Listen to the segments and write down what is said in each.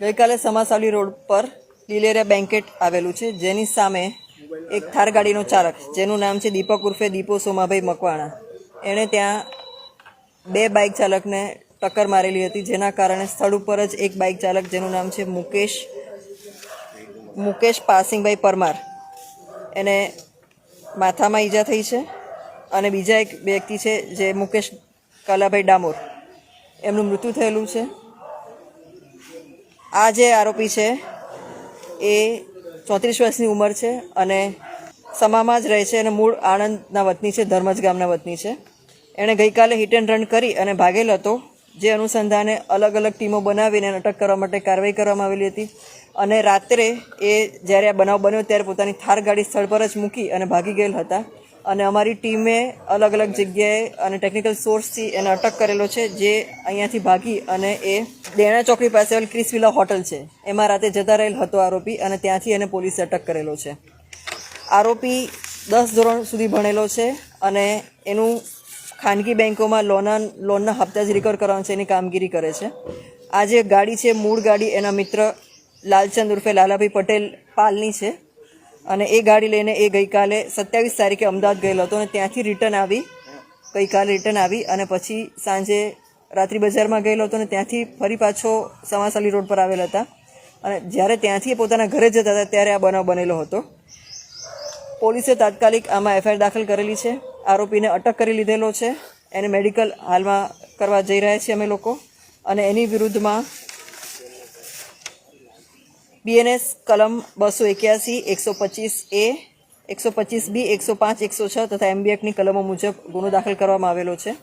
ગઈકાલે સમાસાવલી રોડ પર લીલેરિયા બેન્કેટ આવેલું છે. જેની સામે એક થાર ગાડીનો ચાલક, જેનું નામ છે દીપક ઉર્ફે દીપો સોમાભાઈ મકવાણા. એણે ત્યાં બે બાઇક ચાલકને ટક્કર મારેલી હતી, જેના કારણે સ્થળ ઉપર જ એક બાઇક ચાલક, જેનું નામ છે મુકેશ મુકેશ પાસિંગભાઈ પરમાર. એને માથામાં ઈજા થઈ છે અને બીજા એક વ્યક્તિ છે જે મુકેશ કલાભાઈ ડામોર. એમનું મૃત્યુ થયેલું છે. આ જે આરોપી છે, એ ચોત્રીસ વર્ષની ઉંમર છે અને સમામાં જ રહે છે અને મૂળ આણંદના વતની છે, ધર્મજ ગામના વતની છે. એણે ગઈકાલે હિટ એન્ડ રન કરી અને ભાગેલ હતો, જે અનુસંધાને અલગ અલગ ટીમો બનાવીને અટક કરવા માટે કાર્યવાહી કરવામાં આવેલી હતી. અને રાત્રે એ જ્યારે આ બનાવ બન્યો ત્યારે પોતાની થાર ગાડી સ્થળ પર જ મૂકી અને ભાગી ગયેલ હતા. અને અમારી ટીમે અલગ અલગ જગ્યાએ અને ટેકનિકલ સોર્સથી એને અટક કરેલો છે, જે અહીંયાથી ભાગી અને એ દેણા ચોકડી પાસે આવેલ ક્રિસ વિલા હોટલ છે. એમાં રાતે જતા રહેલ હતો આરોપી અને ત્યાંથી એને પોલીસે અટક કરેલો છે. આરોપી દસ ધોરણ સુધી ભણેલો છે અને એનું ખાનગી બેન્કોમાં લોના, લોનના હપ્તા જ રિકવર કરવાનું છે એની કામગીરી કરે છે. આ જે ગાડી છે, મૂળ ગાડી એના મિત્ર લાલચંદ ઉર્ફે લાલાભાઈ પટેલ પાલની છે અને એ ગાડી લઈને એ ગઈકાલે સત્યાવીસ તારીખે અમદાવાદ ગયેલો હતો અને ત્યાંથી રિટર્ન આવી, ગઈકાલે રિટર્ન આવી અને પછી સાંજે રાત્રિ બજારમાં ગયેલો હતો અને ત્યાંથી ફરી પાછો સમાસાલી રોડ પર આવેલા હતા. અને જ્યારે ત્યાંથી પોતાના ઘરે જતા હતા, ત્યારે આ બનાવ બનેલો હતો. પોલીસે તાત્કાલિક આમાં એફઆઈઆર દાખલ કરેલી છે. આરોપીને અટક કરી લીધેલો છે. એને મેડિકલ હાલમાં કરવા જઈ રહ્યા છીએ અમે લોકો. અને એની વિરુદ્ધમાં બીએનએસ કલમ બસો એક્યાસી, એકસો પચીસ એ, એકસો પચીસ બી, એકસો પાંચ, એકસો છ તથા એમબીએકની કલમો મુજબ ગુનો દાખલ કરવામાં આવેલો છે.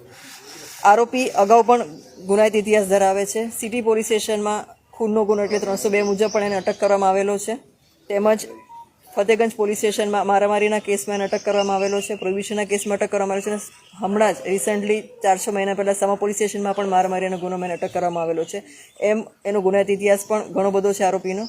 આરોપી અગાઉ પણ ગુનાહિત ઇતિહાસ ધરાવે છે. સિટી પોલીસ સ્ટેશનમાં ખૂનનો ગુનો એટલે ત્રણસો બે મુજબ પણ એને અટક કરવામાં આવેલો છે. તેમજ ફતેગંજ પોલીસ સ્ટેશનમાં મારામારીના કેસમાં એને અટક કરવામાં આવેલો છે. પ્રોહિબિશનના કેસમાં અટક કરવામાં આવેલો છે. હમણાં જ રિસન્ટલી ચારસો મહિના પહેલાં સમા પોલીસ સ્ટેશનમાં પણ મારામારીનો ગુનો એને અટક કરવામાં આવેલો છે. એમ એનો ગુનાહિત ઇતિહાસ પણ ઘણો બધો છે આરોપીનો.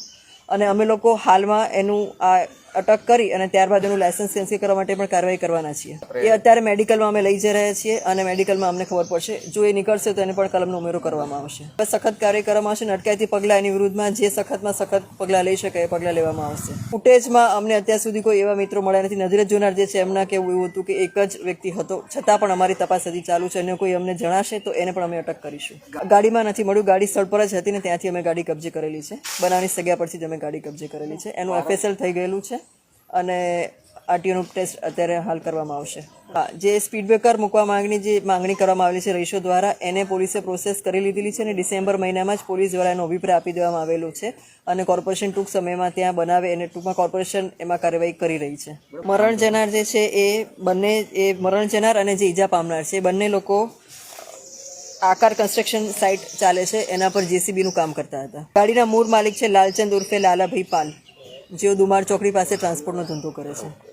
અને અમે લોકો હાલમાં એનું આ અટક કરી અને ત્યારબાદ એનું લાયસન્સ કેન્સલ કરવા માટે પણ કાર્યવાહી કરવાના છીએ. એ અત્યારે મેડિકલમાં અમે લઈ જઈ રહ્યા છીએ અને મેડિકલમાં અમને ખબર પડશે. જો એ નીકળશે તો એને પણ કલમનો ઉમેરો કરવામાં આવશે. સખત કાર્ય કરવામાં આવશે અને અટકાયતી પગલાં એની વિરુદ્ધમાં જે સખતમાં સખત પગલાં લઈ શકે એ પગલાં લેવામાં આવશે. ફૂટેજમાં અમને અત્યાર સુધી કોઈ એવા મિત્રો મળ્યા નથી. નજરે જોનાર જે છે એમના કેવું એવું હતું કે એક જ વ્યક્તિ હતો. છતાં પણ અમારી તપાસ હજી ચાલુ છે અને કોઈ અમને જણાશે તો એને પણ અમે અટક કરીશું. ગાડીમાં નથી મળ્યું. ગાડી સ્થળ પર જ હતી ને ત્યાંથી અમે ગાડી કબજે કરેલી છે. બનાવની સગ્યા પરથી જ અમે ગાડી કબજે કરેલી છે. એનું એફએસએલ થઈ ગયેલું છે. અને આરટીઓનું ટેસ્ટ અત્યારે હાલ કરવામાં આવશે. હા, જે સ્પીડ બ્રેકર મૂકવા માંગણી જે માંગણી કરવામાં આવેલી છે રહીશો દ્વારા, એને પોલીસે પ્રોસેસ કરી લીધેલી છે અને ડિસેમ્બર મહિનામાં જ પોલીસ દ્વારા એનો અભિપ્રાય આપી દેવામાં આવેલો છે અને કોર્પોરેશન ટૂંક સમયમાં ત્યાં બનાવે અને ટૂંકમાં કોર્પોરેશન એમાં કાર્યવાહી કરી રહી છે. મરણ જનાર જે છે એ બંને, એ મરણ જનાર અને જે ઈજા પામનાર છે, એ બંને લોકો આકાર કન્સ્ટ્રક્શન સાઇટ ચાલે છે, એના પર જેસીબીનું કામ કરતા હતા. ગાડીના મૂળ માલિક છે લાલચંદ ઉર્ફે લાલાભાઈ પાલ. જેઓ દુમાર ચોકડી પાસે ટ્રાન્સપોર્ટનો ધંધો કરે છે.